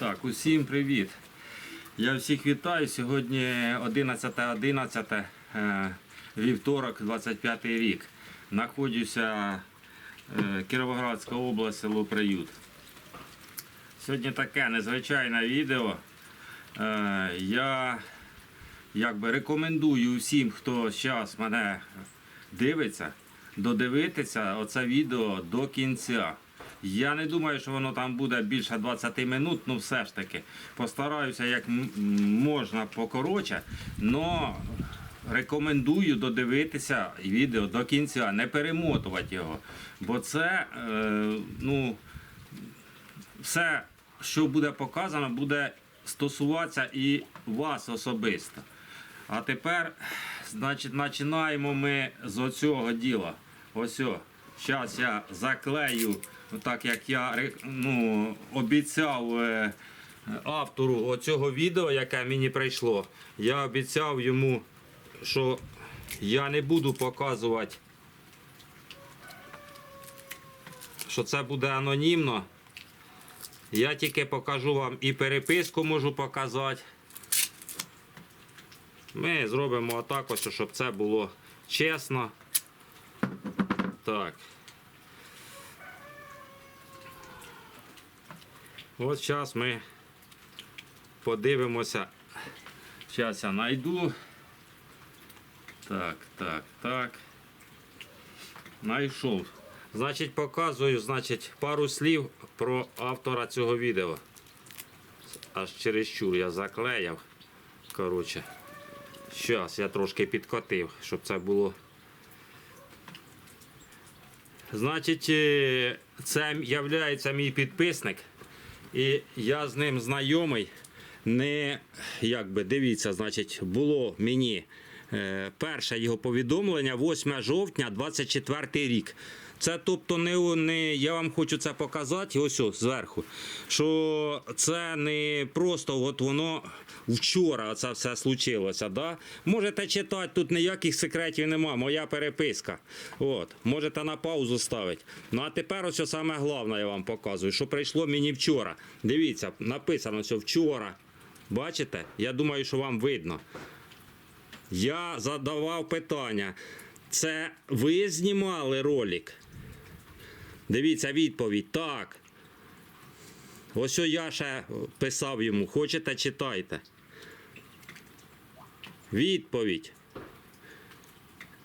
Так, усім привіт. Я всіх вітаю. Сьогодні 11.11, е, вівторок, 25 рік. Знаходжуся е, Кіровоградська область, село Приют. Сьогодні таке незвичайне відео. Е, Я якби рекомендую всім, хто зараз мене дивиться, додивитися оце відео до кінця. Я не думаю, що воно там буде більше 20 минут, ну все ж таки. Постараюся як можна покоротше, але рекомендую додивитися відео до кінця, не перемотувати його. Бо це, е, ну, все, що буде показано, буде стосуватися і вас особисто. А тепер, значить, починаємо ми з оцього діла. Ось. Зараз я заклею, так як я ну, обіцяв е, автору оцього відео, яке мені прийшло. Я обіцяв йому, що я не буду показувати, що це буде анонімно. Я тільки покажу вам і переписку можу показати. Ми зробимо отак, ось, щоб це було чесно. Так. От зараз ми подивимося. Зараз я знайду. Так, так, так. Найшов. Значить, показую значить, пару слів про автора цього відео. Аж чересчур я заклеяв. Коротше. Зараз я трошки підкотив, щоб це було. Значить, е, це являється мій підписник, і я з ним знайомий. Не якби дивіться, значить, було мені е, перше його повідомлення 8 жовтня 24 рік. Це тобто не, не я вам хочу це показати, ось ось зверху. Що це не просто от воно вчора це все случилося. Да? Можете читати, тут ніяких секретів нема, моя переписка. От, можете на паузу ставити. Ну а тепер ось саме головне я вам показую, що прийшло мені вчора. Дивіться, написано що вчора. Бачите? Я думаю, що вам видно. Я задавав питання. Це ви знімали ролик? Дивіться відповідь. Так. Ось о я ще писав йому. Хочете, читайте. Відповідь.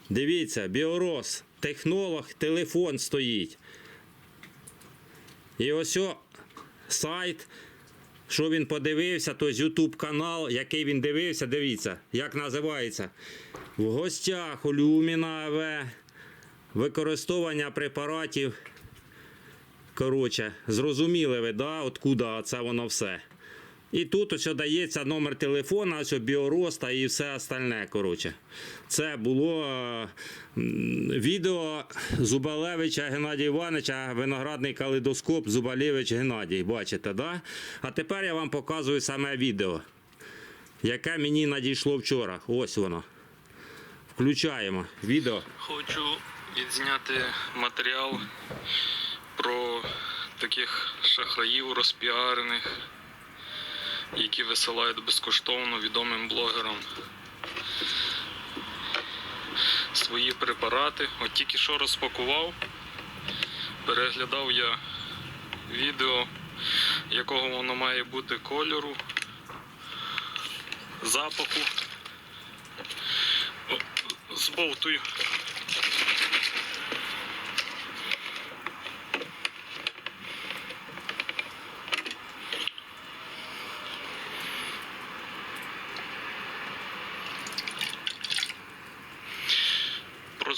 Дивіться, Біорос, технолог, телефон стоїть. І ось сайт. Що він подивився, то YouTube канал, який він дивився, дивіться, як називається. В гостях у Люміна. Використовування препаратів. Коротше, зрозуміли ви, да, откуда це воно все. І тут ось дається номер телефона, ось біороста і все остальне. Коротше. Це було е, відео Зубалевича Геннадія Івановича, виноградний калейдоскоп Зубалевич Геннадій. Бачите, да? А тепер я вам показую саме відео, яке мені надійшло вчора. Ось воно. Включаємо відео. Хочу відзняти матеріал про таких шахраїв розпіарених, які висилають безкоштовно відомим блогерам свої препарати. От тільки що розпакував, переглядав я відео, якого воно має бути кольору, запаху. Збовтую.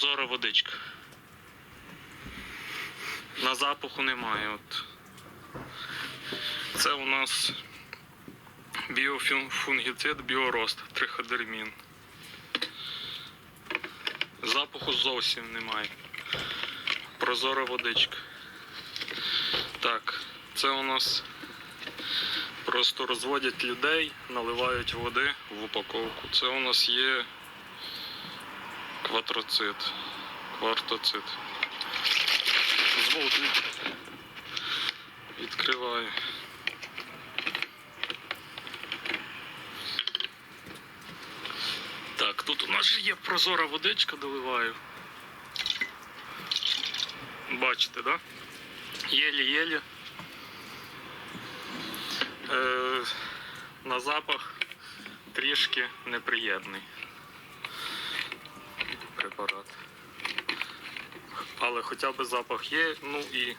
Прозора водичка. На запаху немає. От. Це у нас біофунгіцид біорост триходермін. Запаху зовсім немає. Прозора водичка. Так, це у нас просто розводять людей, наливають води в упаковку. Це у нас є Кватроцит, квартоцит. Золотий. Відкриваю. Так, тут у нас же є прозора водичка, доливаю. Бачите, да? Єлі-єлі. Е, На запах трішки неприємний препарат. Але хоча б запах є, ну і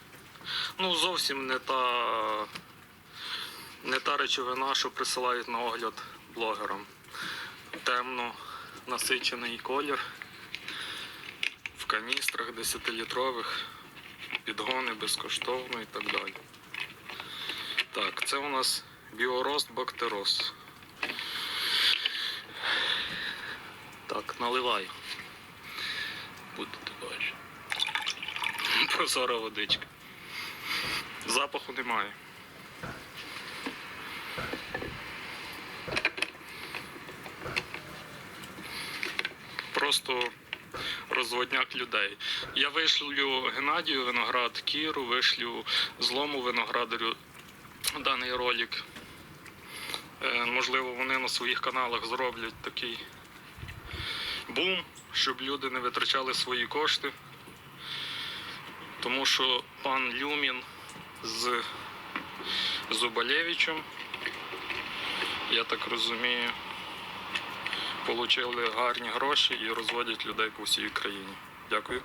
ну, зовсім не та, не та речовина, що присилають на огляд блогерам. Темно насичений колір в каністрах 10-літрових, підгони безкоштовно і так далі. Так, це у нас біорост бактероз. Так, наливаю. Будете бачити. Прозора водичка. Запаху немає. Просто розводняк людей. Я вишлю Геннадію Виноград, Кіру, вишлю злому виноградарю даний ролик. Е, Можливо, вони на своїх каналах зроблять такий бум, щоб люди не витрачали свої кошти. Тому що пан Люмін з Зубалєвичем, я так розумію, отримали гарні гроші і розводять людей по всій країні. Дякую.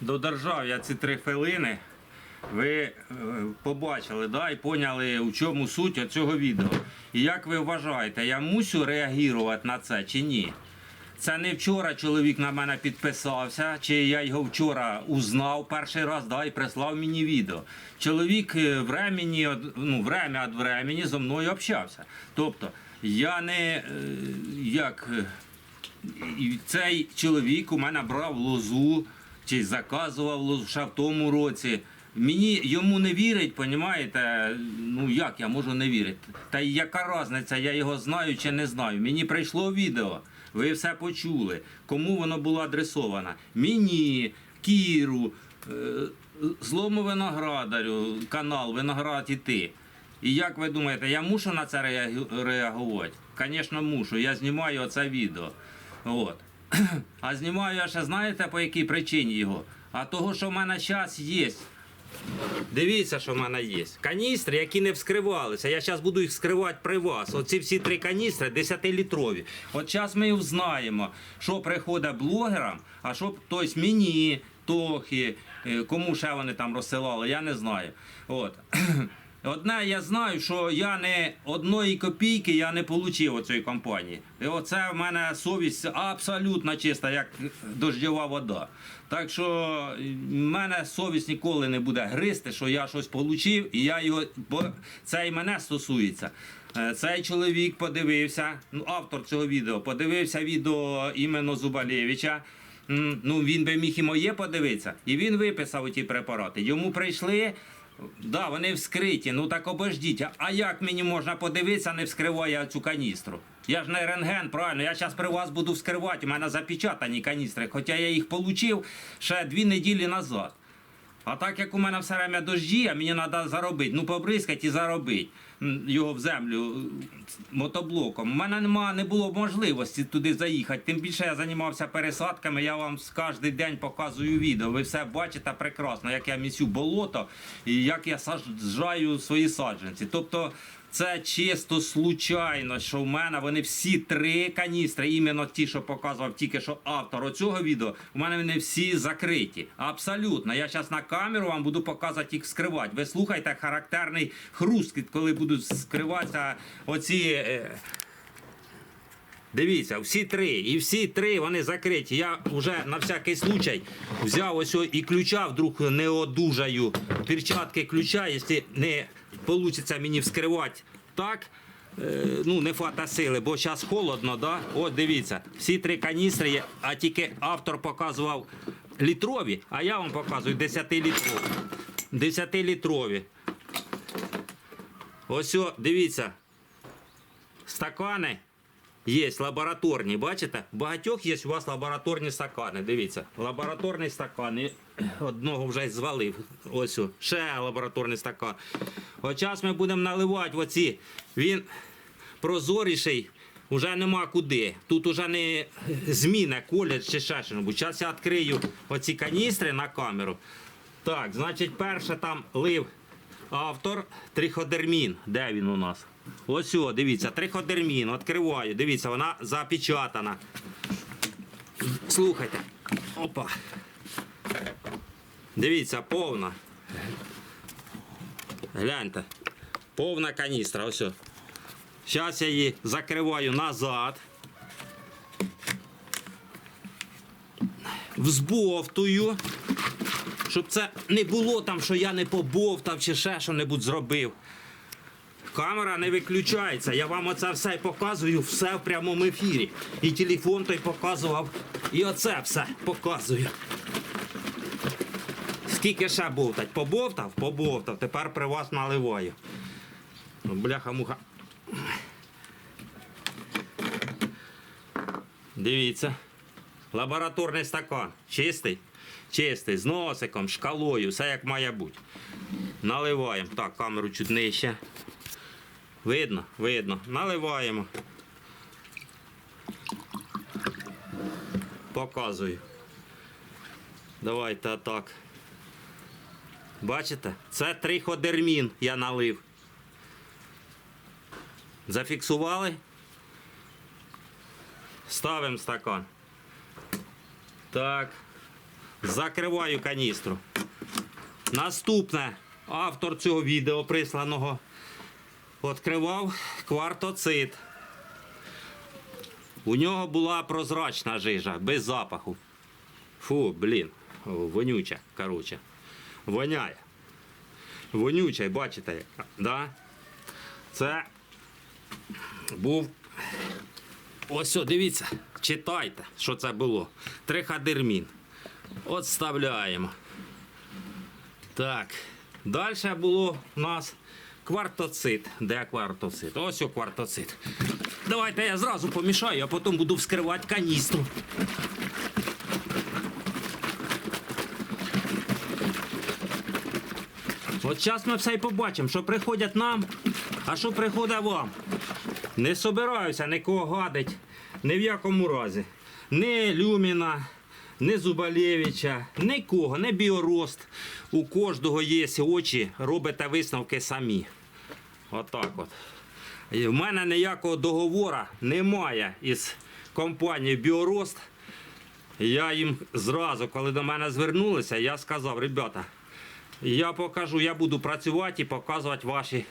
Додержав я ці три хвилини. Ви е, побачили да, і поняли, у чому суть цього відео. І як ви вважаєте, я мусю реагувати на це чи ні? Це не вчора чоловік на мене підписався, чи я його вчора узнав перший раз да, і прислав мені відео. Чоловік е, времені, ну, время від времені зі мною общався. Тобто я не е, як. е, цей чоловік у мене брав лозу чи заказував лозу ще в тому році. Мені йому не вірить, понімаєте? Ну як я можу не вірити? Та яка різниця, я його знаю чи не знаю. Мені прийшло відео, ви все почули. Кому воно було адресовано? Мені, Кіру, е, злому виноградарю, канал Виноград і ти. І як ви думаєте, я мушу на це реагувати? Звісно, мушу. Я знімаю оце відео. От. А знімаю я ще знаєте по якій причині його? А того, що в мене час є. Дивіться, що в мене є. Каністри, які не вскривалися. Я зараз буду їх вскривати при вас. Оці всі три каністри 10-літрові. От зараз ми знаємо, що приходить блогерам, а що тобто мені, Тохи, е, кому ще вони там розсилали, я не знаю. От. Одне я знаю, що я не одної копійки я не отримав цієї компанії. І оце в мене совість абсолютно чиста, як дождєва вода. Так що в мене совість ніколи не буде гризти, що я щось отримав, і я його, бо це і мене стосується. Е, Цей чоловік подивився, ну, автор цього відео, подивився відео іменно Зубалєвича. Ну, він би міг і моє подивитися. І він виписав ті препарати. Йому прийшли. Да, вони вскриті, ну так обождіть. А- як мені можна подивитися, не вскриває цю каністру? Я ж не рентген, правильно. Я зараз при вас буду вскривати. У мене запечатані каністри, хоча я їх отримав ще дві неділі назад. А так як у мене все время дожді, а мені треба заробити, ну побризкати і заробити його в землю е, мотоблоком. У мене нема, не було можливості туди заїхати. Тим більше я займався пересадками, я вам кожен день показую відео. Ви все бачите прекрасно, як я місю болото і як я саджаю свої саджанці. Тобто це чисто случайно, що в мене вони всі три каністри, іменно ті, що показував тільки що автор оцього відео, у мене вони всі закриті. Абсолютно. Я зараз на камеру вам буду показувати їх скривати. Ви слухайте характерний хрускіт, коли будуть скриватися оці. е, Дивіться, всі три. І всі три вони закриті. Я вже на всякий случай взяв ось і ключа, вдруг не одужаю. Перчатки ключа, якщо не вийде мені вскривати так. е, Ну, не фата сили, бо зараз холодно, да? От дивіться, всі три каністри, є, а тільки автор показував літрові, а я вам показую 10-літрові. 10-літрові. Ось, дивіться, стакани є лабораторні, бачите? У багатьох є у вас лабораторні стакани. Дивіться, лабораторний стакан. Одного вже звалив. Ось ще лабораторний стакан. От ми будемо наливати оці. Він прозоріший, вже нема куди. Тут вже не зміна, колір чи ще що. Зараз я відкрию оці каністри на камеру. Так, значить, перше там лив автор триходермін. Де він у нас? Ось, о, дивіться, триходермін. Відкриваю. Дивіться, вона запечатана. Слухайте. Опа. Дивіться, повна. Гляньте. Повна каністра. Ось. Зараз я її закриваю назад. Взбовтую. Щоб це не було там, що я не побовтав чи ще що-небудь зробив. Камера не виключається. Я вам оце все показую, все в прямому ефірі. І телефон той показував, і оце все показую. Скільки ще бовтать? Побовтав? Побовтав. Тепер при вас наливаю. Ну, Бляха-муха. Дивіться. Лабораторний стакан. Чистий? Чистий, з носиком, шкалою, все як має бути. Наливаємо. Так, камеру чуть нижче. Видно? Видно. Наливаємо. Показую. Давайте так. Бачите? Це триходермін я налив. Зафіксували? Ставимо стакан. Так. Закриваю каністру. Наступне. Автор цього відео присланого відкривав квартоцит. У нього була прозрачна жижа, без запаху. Фу, блін, вонюча, коротше. Воняє. Вонюча, бачите, да? Це був. Ось, дивіться, читайте, що це було. Триходермін. От вставляємо. Так. Далі було у нас квартоцит. Де квартоцит? Ось о квартоцит. Давайте я зразу помішаю, а потім буду вскривати каністру. От зараз ми все і побачимо, що приходять нам, а що приходить вам. Не собираюся нікого гадить, ні в якому разі. Ні Люміна, ні Зубалєвича, нікого, не біорост. У кожного є очі, робите висновки самі. Отак от. І в мене ніякого договору немає із компанією Біорост. Я їм зразу, коли до мене звернулися, я сказав, ребята, я покажу, я буду працювати і показувати ваші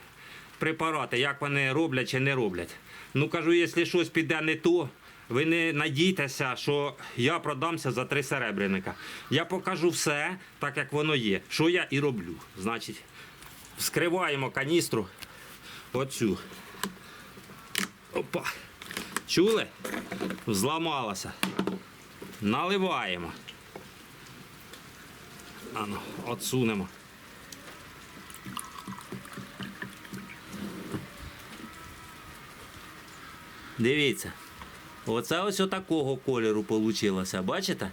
препарати, як вони роблять чи не роблять. Ну кажу, якщо щось піде не то, ви не надійтеся, що я продамся за три серебряника. Я покажу все так, як воно є. Що я і роблю. Значить, вскриваємо каністру. Оцю. Опа. Чули? Зламалося. Наливаємо. Ану, отсунемо. Дивіться. Оце ось отакого кольору вийшло, бачите?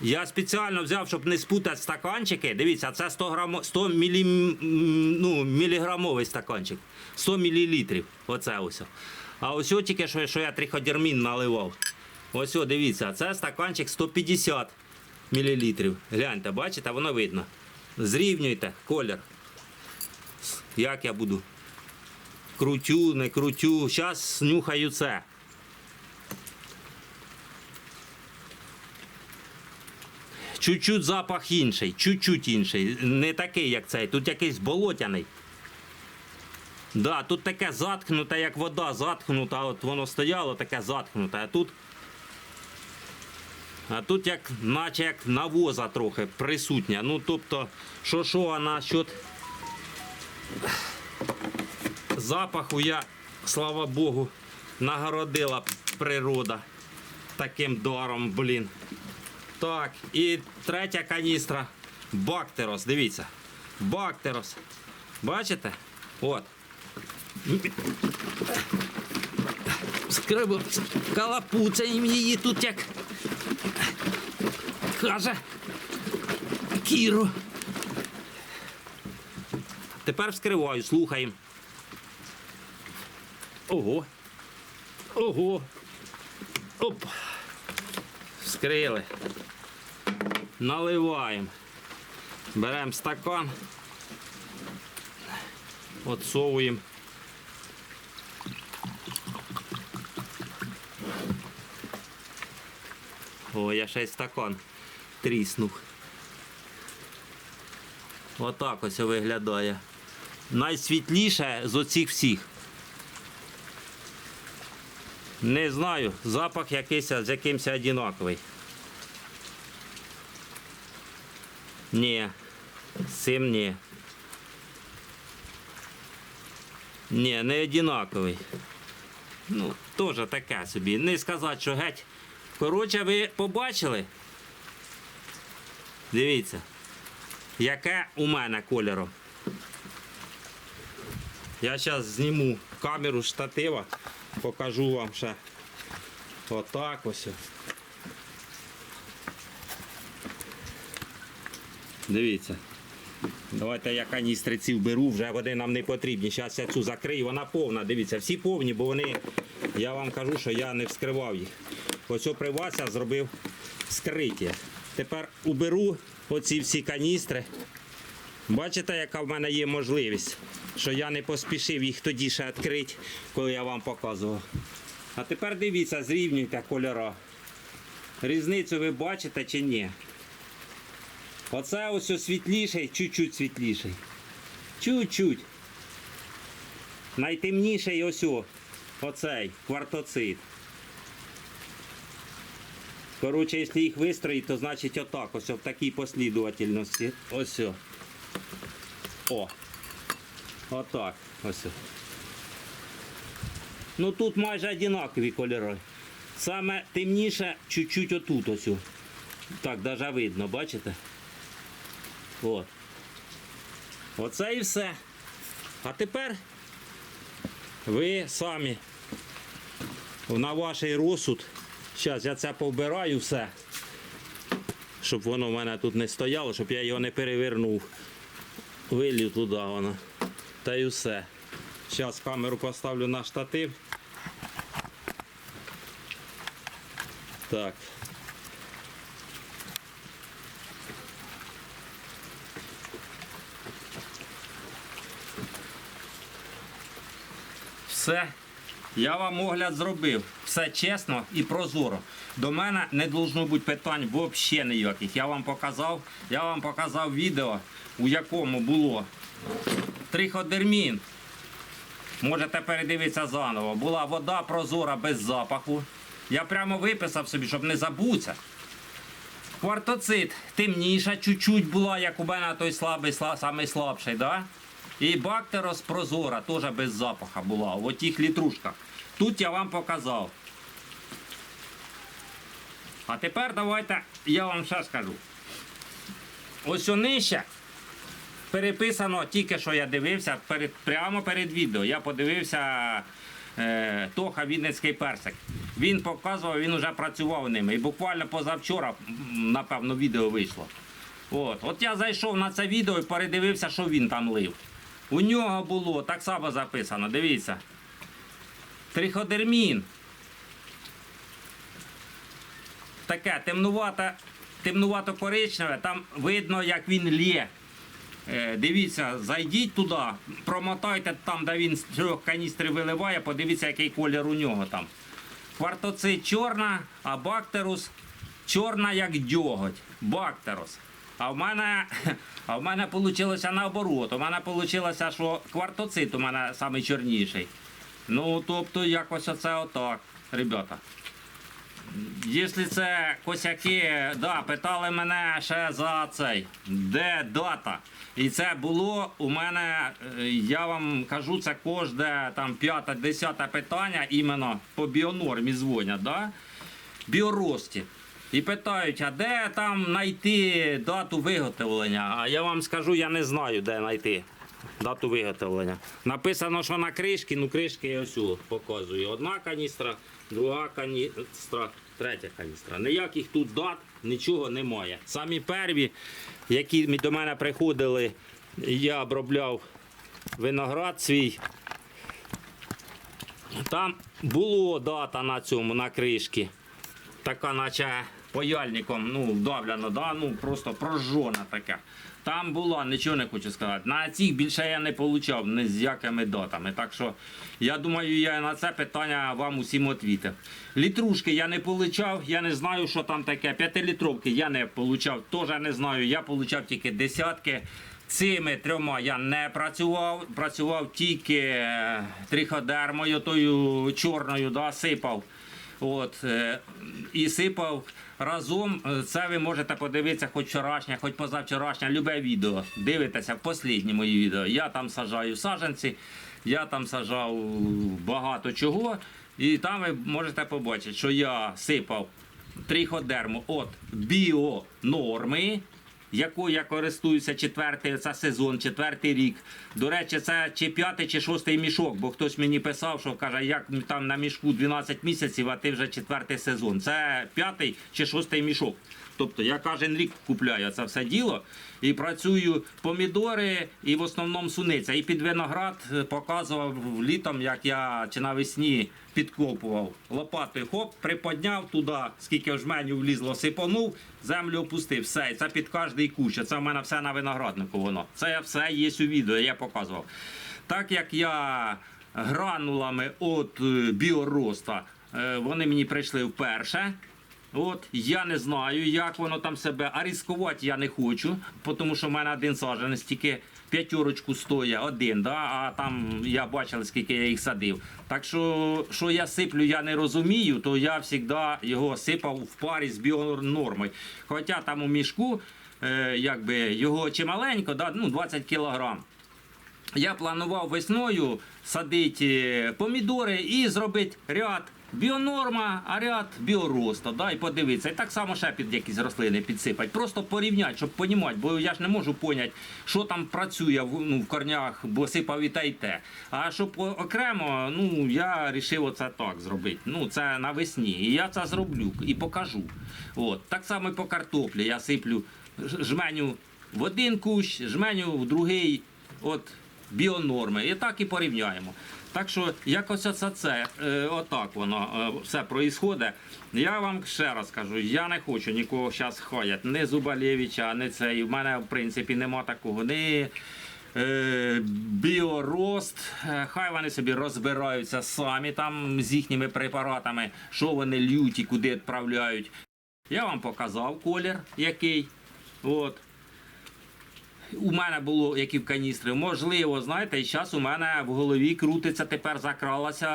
Я спеціально взяв, щоб не спутати стаканчики. Дивіться, це 100, грамо, 100 мілі, ну, міліграмовий стаканчик. 100 мл. Оце ось. А ось тільки що, що я триходермін наливав. Ось, дивіться, це стаканчик 150 мл. Гляньте, бачите, воно видно. Зрівнюйте колір. Як я буду. Крутю, не крутю. Зараз нюхаю це. Чуть-чуть запах інший, чуть-чуть інший. Не такий, як цей. Тут якийсь болотяний. Да, тут таке заткнуте, як вода заткнута, от воно стояло, таке заткнуте, а тут. А тут як, наче як навоза трохи присутня. Ну, тобто, що що, а насчет запаху я, слава Богу, нагородила природа таким даром, блін. Так, і третя каністра. Бактерос, дивіться. Бактерос. Бачите? От. Скрибу, калапуцяємо її тут як. Каже. Кіру. Тепер вскриваю, слухаємо. Ого. Ого. Оп. Вскрили. Наливаємо. Беремо стакан. Отсовуємо. О, я ще й стакан тріснув. Отак ось виглядає. Найсвітліше з оцих всіх. Не знаю, запах якийсь з якимось одинаковий. Ні, з цим ні. Ні, не одинаковий. Ну, теж таке собі. Не сказати, що геть. Коротше, ви побачили? Дивіться, яке у мене кольором. Я зараз зніму камеру штатива, покажу вам ще отак ось. Дивіться. Давайте я каністри ці вберу, вже вони нам не потрібні. Зараз я цю закрию, вона повна. Дивіться, всі повні, бо вони, я вам кажу, що я не вскривав їх. Ось о при вас я зробив скриття. Тепер уберу оці всі каністри. Бачите, яка в мене є можливість, що я не поспішив їх тоді ще відкрити, коли я вам показував. А тепер дивіться, зрівнюйте кольора. Різницю ви бачите чи ні? Оце ось світліший, чуть-чуть світліший. Чуть-чуть. Найтемніший ось оцей квартоцит. Коротше, якщо їх вистроїть, то значить отак, ось в такій послідовательності. Ось. о. Отак. Ось. Ну тут майже однакові кольори. Саме темніше чуть-чуть отут ось. Так, навіть видно, бачите? От. Оце і все. А тепер ви самі на ваш розсуд. Зараз я це повбираю все, щоб воно в мене тут не стояло, щоб я його не перевернув. Вилью туди воно. Та й все. Зараз камеру поставлю на штатив. Так. Все. Я вам огляд зробив. Все чесно і прозоро. До мене не должно бути питань взагалі ніяких. Я вам показав, я вам показав відео, у якому було триходермін. Можете передивитися заново. Була вода прозора без запаху. Я прямо виписав собі, щоб не забутися. Квартоцит темніша чуть-чуть була, як у мене той слабий, самий слабший, да? І бактерос прозора, теж без запаха була, в отих літрушках. Тут я вам показав. А тепер давайте я вам ще скажу. Ось нижче переписано тільки що я дивився перед, прямо перед відео. Я подивився е, Тоха Вінницький персик. Він показував, він вже працював ними. І буквально позавчора, напевно, відео вийшло. От. От я зайшов на це відео і передивився, що він там лив. У нього було так само записано, дивіться. Триходермін. Таке темнувато, темнувато коричневе, там видно, як він лє. Е, Дивіться, зайдіть туди, промотайте там, де він з трьох каністрів виливає, подивіться, який колір у нього там. Квартоцит чорна, а бактерус чорна, як дьоготь. Бактерус. А в мене, а в мене вийшло наоборот. У мене вийшло, що квартоцит у мене найчорніший. Ну, тобто, якось оце отак, ребята. Якщо це косяки, да, питали мене ще за цей, де дата. І це було у мене, е, я вам кажу, це кожне там п'яте, десяте питання іменно по біонормі дзвонять, да? біорості. І питають, а де там знайти дату виготовлення? А я вам скажу, я не знаю, де знайти дату виготовлення. Написано, що на кришки, ну кришки я ось показую. Одна каністра, друга каністра, третя каністра. Ніяких тут дат, нічого немає. Самі перві, які до мене приходили, я обробляв виноград свій. Там було дата на цьому, на кришці. Така, наче паяльником, ну, вдавлено, да? ну, просто прожжена така. Там була, нічого не хочу сказати. На цих більше я не отримав ні з якими датами. Так що я думаю, я на це питання вам усім відвітив. Літрушки я не получав, я не знаю, що там таке. П'ятилітровки я не получав, теж не знаю. Я получав тільки десятки. Цими трьома я не працював, працював тільки е, триходермою, тою чорною, да, сипав. От, е, і сипав разом. Е, Це ви можете подивитися хоч вчорашнє, хоч позавчорашнє, любе відео. Дивитеся в останні мої відео. Я там сажаю саджанці, я там сажав багато чого. І там ви можете побачити, що я сипав триходерму от біонорми, якою я користуюся четвертий це сезон, четвертий рік. До речі, це чи п'ятий, чи шостий мішок, бо хтось мені писав, що каже, як там на мішку 12 місяців, а ти вже четвертий сезон. Це п'ятий чи шостий мішок. Тобто я кожен рік купляю це все діло і працюю помідори і в основному суниця. І під виноград е, показував літом, як я чи навесні підкопував лопатою, хоп, приподняв туди, скільки в жменю влізло, сипанув, землю опустив. Все, і це під кожний кущ. Це в мене все на винограднику воно. Це все є у відео, я показував. Так як я гранулами от е, біороста, е, вони мені прийшли вперше. От я не знаю, як воно там себе, а ризикувати я не хочу, тому що в мене один саджанець тільки п'ятерочку стоїть, один, да? а там я бачив, скільки я їх садив. Так що, що я сиплю, я не розумію, то я завжди його сипав в парі з біонормою. Хоча там у мішку, е, якби його чималенько, да? ну 20 кілограм. Я планував весною садити помідори і зробити ряд біонорма, а ряд біороста. Да, і подивитися. І так само ще під якісь рослини підсипати. Просто порівняти, щоб розуміти, бо я ж не можу поняти, що там працює в, ну, в корнях, бо сипав і те, і те. А щоб окремо, ну я вирішив оце так зробити. Ну, це навесні. І я це зроблю і покажу. От. Так само і по картоплі. Я сиплю жменю в один кущ, жменю в другий. От біонорми. І так і порівняємо. Так що якось оце це, е, отак воно е, все проїсходить. Я вам ще раз кажу, я не хочу нікого зараз хаяти, не Зубалєвича, не це. І в мене в принципі нема такого. Ні е, біорост. Хай вони собі розбираються самі там з їхніми препаратами, що вони лють і куди відправляють. Я вам показав колір, який. От. У мене було які в каністри. Можливо, знаєте, і зараз у мене в голові крутиться, тепер закралася,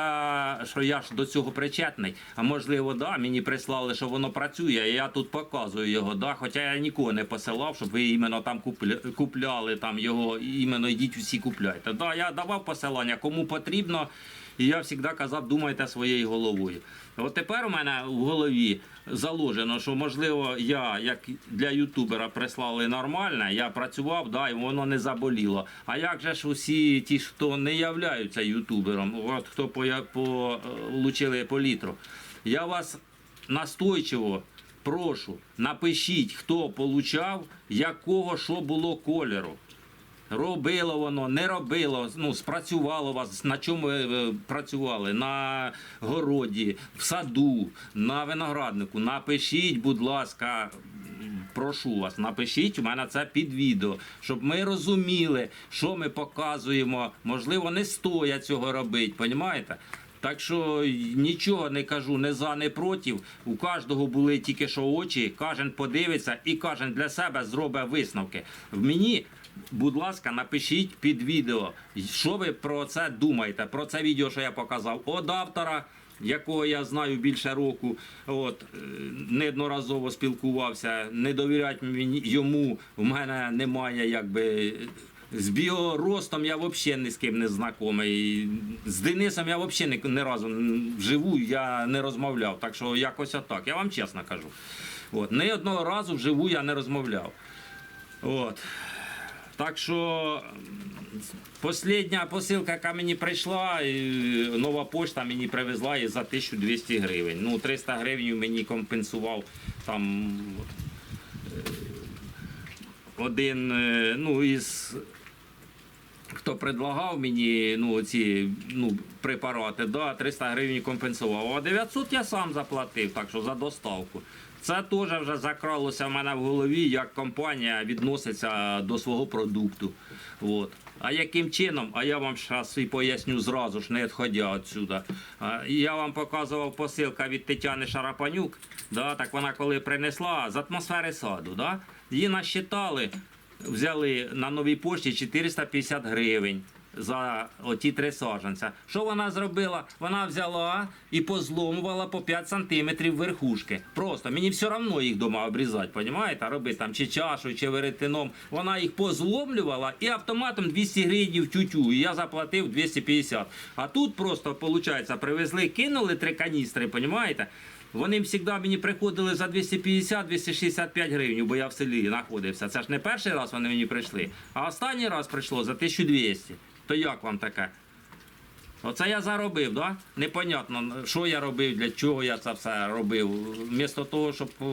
що я ж до цього причетний. А можливо, да, мені прислали, що воно працює, і я тут показую його. Да, хоча я нікого не посилав, щоб ви іменно там купля, купляли там його, іменно йдіть усі купляйте. Да, я давав посилання, кому потрібно. І я завжди казав, думайте своєю головою. От тепер у мене в голові заложено, що можливо я, як для ютубера, прислали нормальне, я працював, да, і воно не заболіло. А як же ж усі ті, хто не являються ютубером, от хто по, по, получили по літру, я вас настойчиво прошу, напишіть, хто получав, якого що було кольору. Робило воно, не робило, ну, спрацювало вас, на чому ви е, працювали? На городі, в саду, на винограднику. Напишіть, будь ласка, прошу вас, напишіть у мене це під відео, щоб ми розуміли, що ми показуємо. Можливо, не стоять цього робити, понімаєте? Так що нічого не кажу, не за, не проти. У кожного були тільки що очі, кожен подивиться і кожен для себе зробить висновки. В мені, будь ласка, напишіть під відео, що ви про це думаєте, про це відео, що я показав, від автора. Якого я знаю більше року, от е, неодноразово спілкувався, не довірять йому. В мене немає якби з біоростом я взагалі ні з ким не знайомий. З Денисом я взагалі ні, ні разу вживу я не розмовляв. Так що якось отак. Я вам чесно кажу. От. Ні одного разу вживу я не розмовляв. От. Так що Послідня посилка, яка мені прийшла, нова пошта мені привезла і за 1200 гривень. Ну, 300 гривень мені компенсував там е, один, е, ну, із хто предлагав мені ну, ці ну, препарати, да, 300 гривень компенсував. А 900 я сам заплатив, так що за доставку. Це теж вже закралося в мене в голові, як компанія відноситься до свого продукту. От. А яким чином? А я вам зараз і поясню зразу ж, не відходя відсюди. Я вам показував посилка від Тетяни Шарапанюк. Да, так вона коли принесла з атмосфери саду. Да, її насчитали, взяли на новій пошті 450 гривень. За оті три саджанця. Що вона зробила? Вона взяла і позломувала по 5 сантиметрів верхушки. Просто мені все одно їх дома обрізати, понімаєте? Робити там чи чашою, чи веретеном. Вона їх позломлювала і автоматом 200 гривень тютю. І я заплатив 250. А тут просто, виходить, привезли, кинули три каністри, понімаєте? Вони завжди мені приходили за 250-265 гривень, бо я в селі знаходився. Це ж не перший раз вони мені прийшли, а останній раз прийшло за 1200. То як вам таке? Оце я заробив, да? Непонятно, що я робив, для чого я це все робив. Вмісто того, щоб е,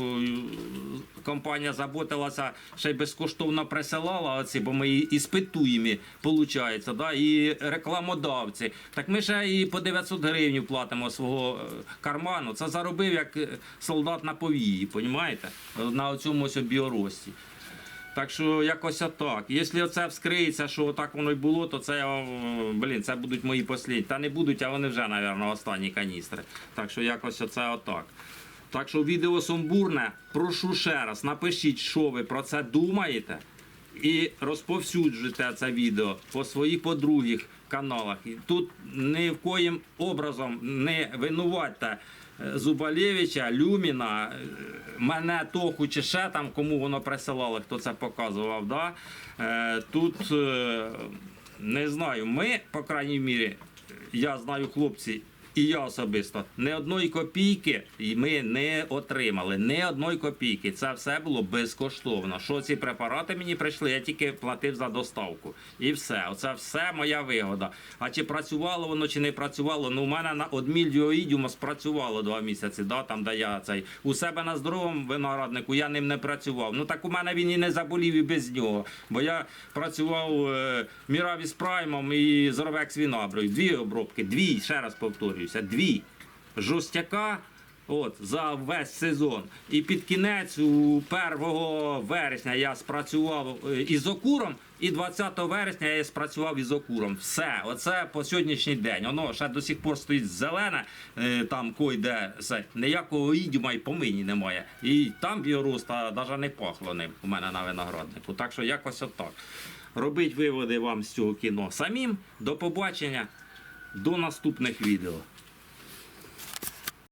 компанія заботилася, ще й безкоштовно присилала оці, бо ми і іспитуємо, виходить, да? і рекламодавці. Так ми ще і по 900 гривень платимо свого е, карману. Це заробив як е, солдат на повії, розумієте? На цьому ось біорості. Так що якось отак. Якщо це вскриється, що так воно й було, то це блін, це будуть мої послідні. Та не будуть, а вони вже, мабуть, останні каністри. Так що якось оце отак. Так що відео сумбурне. Прошу ще раз, напишіть, що ви про це думаєте, і розповсюджуйте це відео по своїх по других каналах. І тут ні в коїм образом не винуватьте Зубалєвича, Люміна, е, мене Тоху чи ще там, кому воно присилало, хто це показував. Да? Е, Тут е, не знаю, ми, по крайній мірі, я знаю хлопці. І я особисто не одної копійки ми не отримали. Не одної копійки. Це все було безкоштовно. Що ці препарати мені прийшли, я тільки платив за доставку. І все. Оце все моя вигода. А чи працювало воно, чи не працювало? Ну, у мене на одмільдіоїдіум спрацювало два місяці, да, там, де я цей. У себе на здоровому винограднику я ним не працював. Ну так у мене він і не заболів і без нього. Бо я працював е, Міравіс Праймом і Зоровекс Вінаброю. Дві обробки, дві, ще раз повторююся, дві. Жорстяка. От, за весь сезон. І під кінець, у 1 вересня, я спрацював е, ізокуром, і 20 вересня я спрацював ізокуром. Все, оце по сьогоднішній день. Воно ще до сих пор стоїть зелене, е, там койде все. Ніякого ідіма і помині немає. І там біороста навіть не пахло ним у мене на винограднику. Так що якось отак. Робіть виводи вам з цього кіно самим. До побачення, до наступних відео.